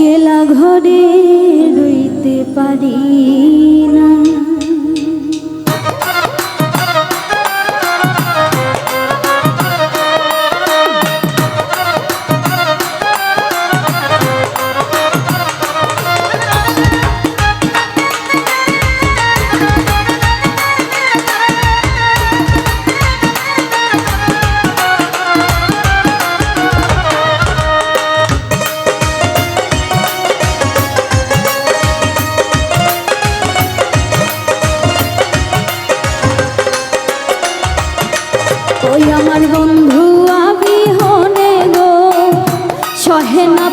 খেলা ঘরে রইতে পারি। আমার বন্ধু আমি হনে গো সহে না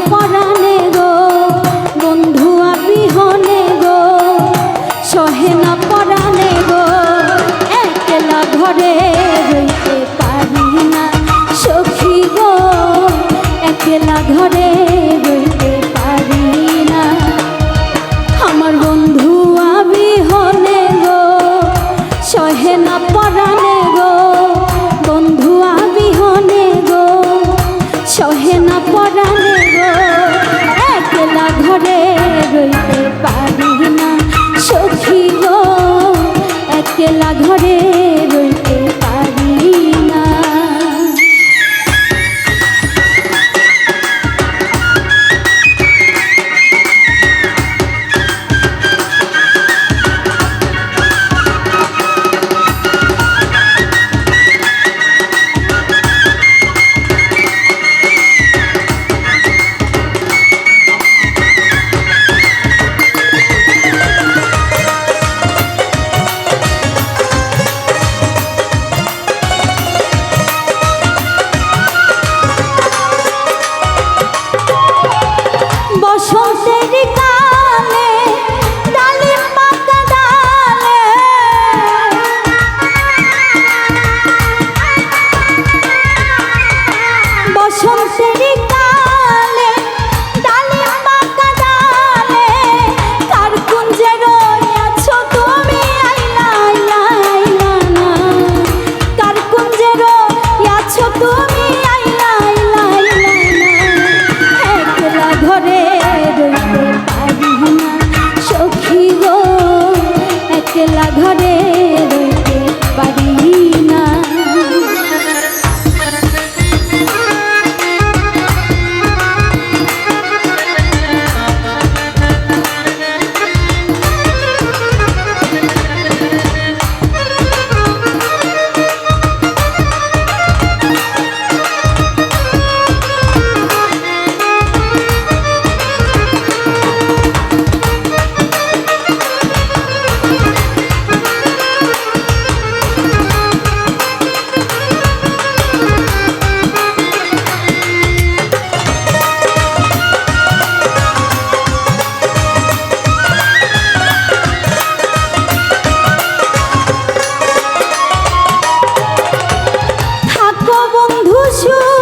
সুর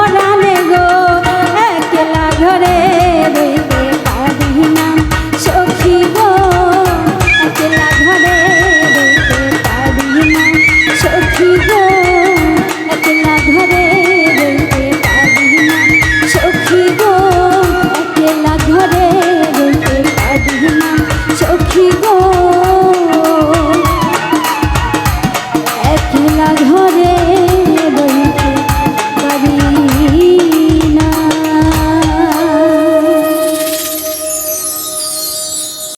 পরানে গো একলা ঘরে